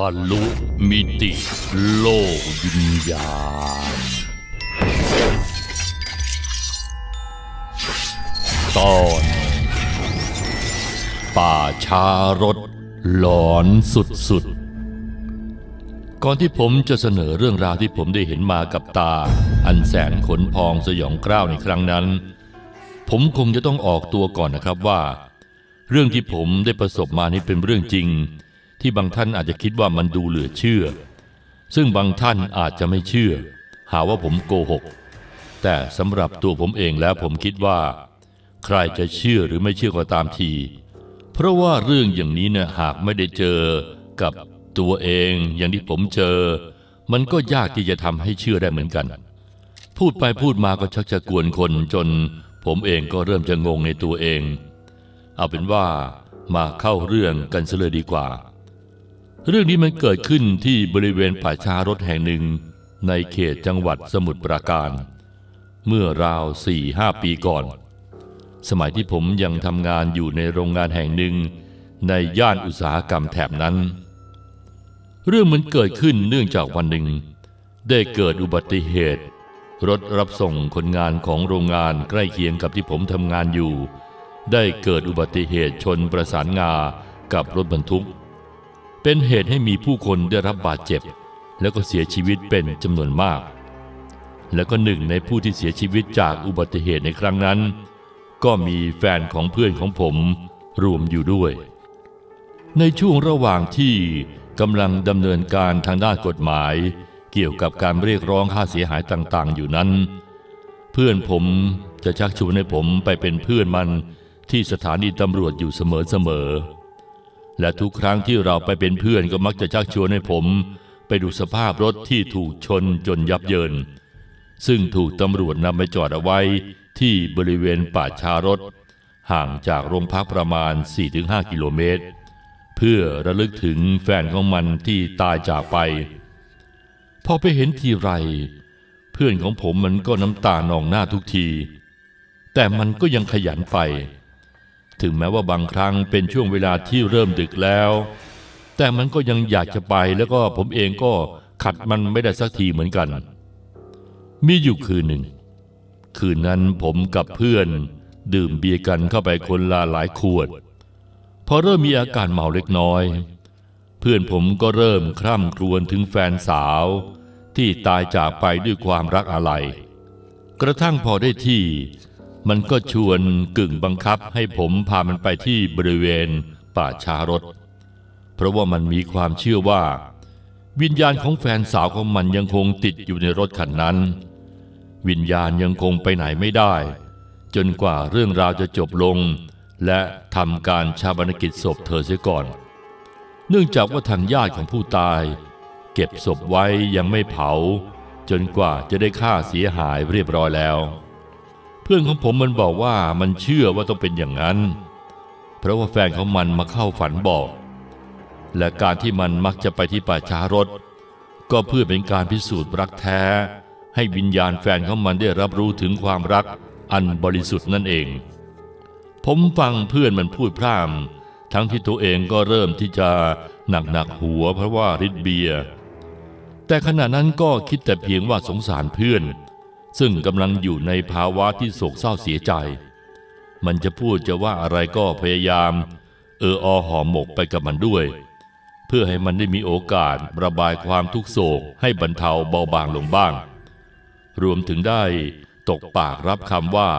ทะลุมิติโลกวิญญาณ ตอน ป่าชารถหลอนสุดๆ ก่อนที่ผมจะเสนอเรื่องราวที่ผมได้เห็นมากับตา อันแสนขนพองสยองกล้าวในครั้งนั้น ผมคงจะต้องออกตัวก่อนนะครับว่า เรื่องที่ผมได้ประสบมานี้เป็นเรื่องจริง ที่บางท่านอาจจะคิดว่ามันดูเหลือเชื่อ ซึ่งบางท่านอาจจะไม่เชื่อ หาว่าผมโกหก แต่สำหรับตัวผมเองแล้วผมคิดว่า ใครจะเชื่อหรือไม่เชื่อก็ตามที เพราะว่าเรื่องอย่างนี้เนี่ยหากไม่ได้เจอกับตัวเองอย่างที่ผมเจอ มันก็ยากที่จะทำให้เชื่อได้เหมือนกัน พูดไปพูดมาก็ชักจะกวนคนจน ผมเองก็เริ่มจะงงในตัวเอง เอาเป็นว่ามาเข้าเรื่องกันเสเลยดีกว่า เรื่องนี้มันเกิดขึ้นที่บริเวณป่าชารถแห่งหนึ่ง ในเขตจังหวัดสมุทรปราการ เมื่อราวสี่ห้าปีก่อน สมัยที่ผมยังทำงานอยู่ในโรงงานแห่งหนึ่ง ในย่านอุตสาหกรรมแถบนั้น เรื่องมันเกิดขึ้นเนื่องจากวันหนึ่ง ได้เกิดอุบัติเหตุ รถรับส่งคนงานของโรงงานใกล้เคียงกับที่ผมทำงานอยู่ ได้เกิดอุบัติเหตุชนประสานงากับรถบรรทุก เป็นเหตุให้มีผู้คนได้รับบาดเจ็บ แล้วก็เสียชีวิตเป็นจำนวนมาก แล้วก็หนึ่งในผู้ที่เสียชีวิตจากอุบัติเหตุในครั้งนั้น ก็มีแฟนของเพื่อนของผมรวมอยู่ด้วย ในช่วงระหว่างที่กำลังดำเนินการทางด้านกฎหมาย เกี่ยวกับการเรียกร้องค่าเสียหายต่างๆ อยู่นั้น เพื่อนผมจะชักชวนให้ผมไปเป็นเพื่อนมันที่สถานีตำรวจอยู่เสมอๆ และทุกครั้งที่เราไปเป็นเพื่อนก็มักจะชักชวนให้ผม ไปดูสภาพรถที่ถูกชนจนยับเยิน ซึ่งถูกตำรวจนำไปจอดเอาไว้ที่บริเวณป่าชารถ ห่างจากโรงพักประมาณ 4-5 กิโลเมตร เพื่อระลึกถึงแฟนของมันที่ตายจากไป พอไปเห็นทีไร เพื่อนของผมมันก็น้ำตานองหน้าทุกที แต่มันก็ยังขยันไป ถึงแม้ว่าบางครั้งเป็นช่วงเวลาที่เริ่มดึกแล้ว แต่มันก็ยังอยากจะไปแล้วก็ผมเองก็ขัดมันไม่ได้สักทีเหมือนกัน มีอยู่คืนหนึ่ง คืนนั้นผมกับเพื่อน ดื่มเบียร์กันเข้าไปคนละหลายขวด พอเริ่มมีอาการเมาเล็กน้อย เพื่อนผมก็เริ่มคร่ำครวญถึงแฟนสาว ที่ตายจากไปด้วยความรักอะไร กระทั่งพอได้ที่ มันก็ชวนกึ่งบังคับให้ผมพามันไปที่บริเวณป่าชารถ เพราะว่ามันมีความเชื่อว่า วิญญาณของแฟนสาวของมันยังคงติดอยู่ในรถคันนั้น วิญญาณยังคงไปไหนไม่ได้ จนกว่าเรื่องราวจะจบลง และทำการชาปนกิจศพเธอเสียก่อน เนื่องจากว่าทางญาติของผู้ตาย เก็บศพไว้ยังไม่เผา จนกว่าจะได้ค่าเสียหายเรียบร้อยแล้ว เพื่อนของผมมันบอกว่ามันเชื่อว่าต้องเป็นอย่างนั้น เพราะว่าแฟนของมันมาเข้าฝันบอก และการที่มันมักจะไปที่ป่าช้ารถ ก็เพื่อเป็นการพิสูจน์รักแท้ ให้วิญญาณแฟนของมันได้รับรู้ถึงความรักอันบริสุทธิ์นั่นเอง ผมฟังเพื่อนมันพูดพร่ำทั้งที่ตัวเองก็เริ่มที่จะหนักหนักหัวเพราะว่าฤทธิ์เบียร์แต่ขณะนั้นก็คิดแต่เพียงว่าสงสารเพื่อน ซึ่งกำลังอยู่ในภาวะที่โศกเศร้าเสียใจ มันจะพูดจะว่าอะไรก็พยายาม เอออหอมหมกไปกับมันด้วย เพื่อให้มันได้มีโอกาสระบายความทุกโศกให้บรรเทาเบาบางลงบ้าง รวมถึงได้ตกปากรับคำว่า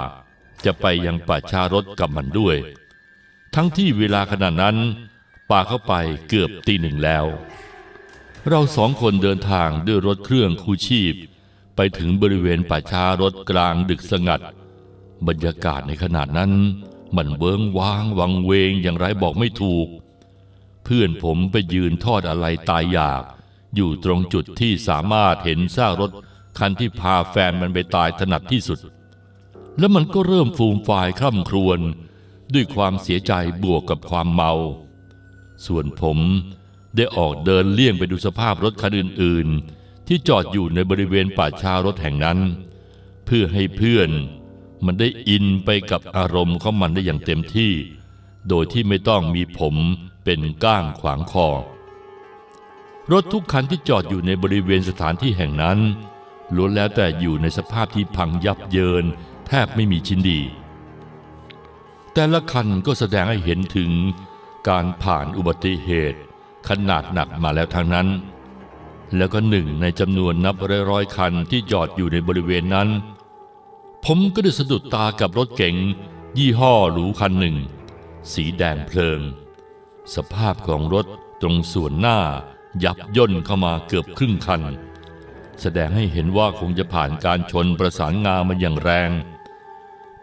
จะไปยังป่าชารถกับมันด้วย ทั้งที่เวลาขณะนั้นป่าเข้าไปเกือบตีหนึ่งแล้ว เราสองคนเดินทางด้วยรถเครื่องคูชีพ ไปถึงบริเวณป่าชารถกลางดึกสงัด บรรยากาศในขณะนั้น มันเวิงว้างวังเวงอย่างไรบอกไม่ถูก เพื่อนผมไปยืนทอดอะไรตายอยาก อยู่ตรงจุดที่สามารถเห็นซากรถคันที่พาแฟนมันไปตายถนัดที่สุด แล้วมันก็เริ่มฟูมฟายคร่ำครวญด้วยความเสียใจบวกกับความเมา ส่วนผมได้ออกเดินเลี่ยงไปดูสภาพรถคันอื่นๆ ที่จอดอยู่ในบริเวณป่าชารถแห่งนั้น เพื่อให้เพื่อนมันได้อินไปกับอารมณ์ของมันได้อย่างเต็มที่ โดยที่ไม่ต้องมีผมเป็นก้างขวางคอ รถทุกคันที่จอดอยู่ในบริเวณสถานที่แห่งนั้นล้วนแล้วแต่อยู่ในสภาพที่พังยับเยิน แทบไม่มีชิ้นดี แต่ละคันก็แสดงให้เห็นถึงการผ่านอุบัติเหตุ ขนาดหนักมาแล้วทางนั้น แล้วก็หนึ่งในจำนวนนับร้อยๆคันที่จอดอยู่ในบริเวณนั้น ผมก็ได้สะดุดตากับรถเก๋งยี่ห้อหรูคันหนึ่ง สีแดงเพลิง สภาพของรถตรงส่วนหน้ายับย่นเข้ามาเกือบครึ่งคัน แสดงให้เห็นว่าคงจะผ่านการชนประสานงามาอย่างแรง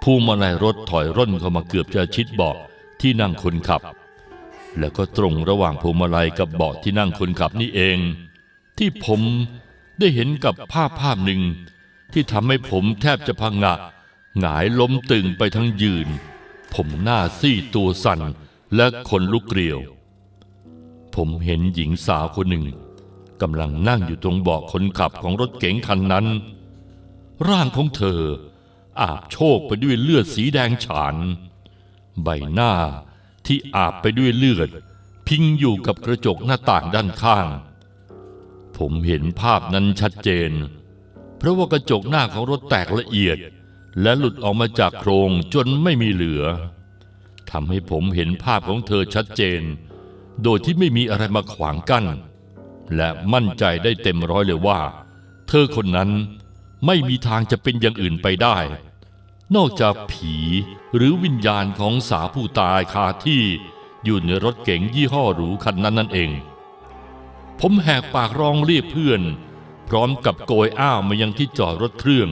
พวงมาลัยรถถอยร่นเข้ามาเกือบจะชิดเบาะที่นั่งคนขับ แล้วก็ตรงระหว่างพวงมาลัยกับเบาะที่นั่งคนขับนี่เอง ที่ผมได้เห็นกับภาพภาพหนึ่ง ที่ทำให้ผมแทบจะพังงะ หงายล้มตึงไปทั้งยืน ผมหน้าซีดตัวสั่นและขนลุกเกลียว ผมเห็นหญิงสาวคนหนึ่งกำลังนั่งอยู่ตรงเบาะคนขับของรถเก๋งคันนั้น ร่างของเธอ อาบโชกไปด้วยเลือดสีแดงฉาน ใบหน้าที่อาบไปด้วยเลือด พิงอยู่กับกระจกหน้าต่างด้านข้าง ผมเห็นภาพนั้นชัดเจน เพราะว่ากระจกหน้าของรถแตกละเอียด และหลุดออกมาจากโครงจนไม่มีเหลือทำให้ผมเห็นภาพของเธอชัดเจน โดยที่ไม่มีอะไรมาขวางกั้น และมั่นใจได้เต็มร้อยเลยว่า เธอคนนั้นไม่มีทางจะเป็นอย่างอื่นไปได้ นอกจากผีหรือวิญญาณของสาวผู้ตายคาที่อยู่ในรถเก๋งยี่ห้อหรูคันนั้นนั่นเอง ผมแหกปากร้องเรียกเพื่อน พร้อมกับโกยอ้าวมายังที่จอดรถเครื่อง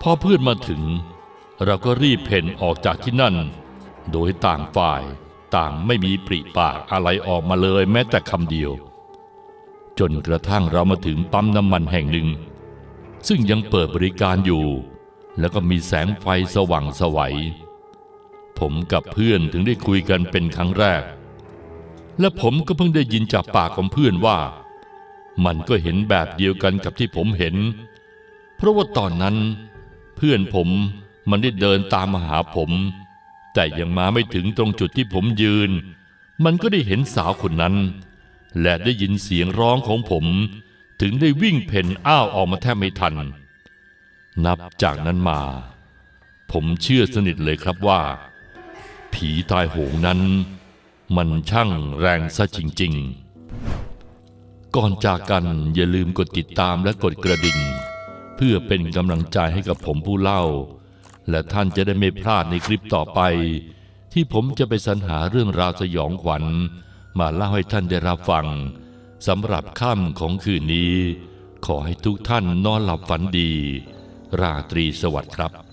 พอเพื่อนมาถึง เราก็รีบเพ่นออกจากที่นั่น โดยต่างฝ่ายต่างไม่มีปริปากอะไรออกมาเลยแม้แต่คำเดียว จนกระทั่งเรามาถึงปั๊มน้ำมันแห่งหนึ่ง ซึ่งยังเปิดบริการอยู่ แล้วก็มีแสงไฟสว่างสวัย ผมกับเพื่อนถึงได้คุยกันเป็นครั้งแรก และผมก็เพิ่งได้ยินจากปากของเพื่อนว่า มันก็เห็นแบบเดียวกันกับที่ผมเห็น เพราะว่าตอนนั้น เพื่อนผมมันได้เดินตามมาหาผม แต่ยังมาไม่ถึงตรงจุดที่ผมยืน มันก็ได้เห็นสาวคนนั้น และได้ยินเสียงร้องของผม ถึงได้วิ่งเพ่นอ้าวออกมาแทบไม่ทัน นับจากนั้นมา ผมเชื่อสนิทเลยครับว่า ผีตายโหงนั้น มันช่างแรงซะจริง ๆ ก่อนจากกันอย่าลืมกดติดตามและกดกระดิ่ง เพื่อเป็นกำลังใจให้กับผมผู้เล่า และท่านจะได้ไม่พลาดในคลิปต่อไป ที่ผมจะไปสรรหาเรื่องราวสยองขวัญ มาเล่าให้ท่านได้รับฟังสำหรับค่ำของคืนนี้ ขอให้ทุกท่านนอนหลับฝันดี ราตรีสวัสดิ์ครับ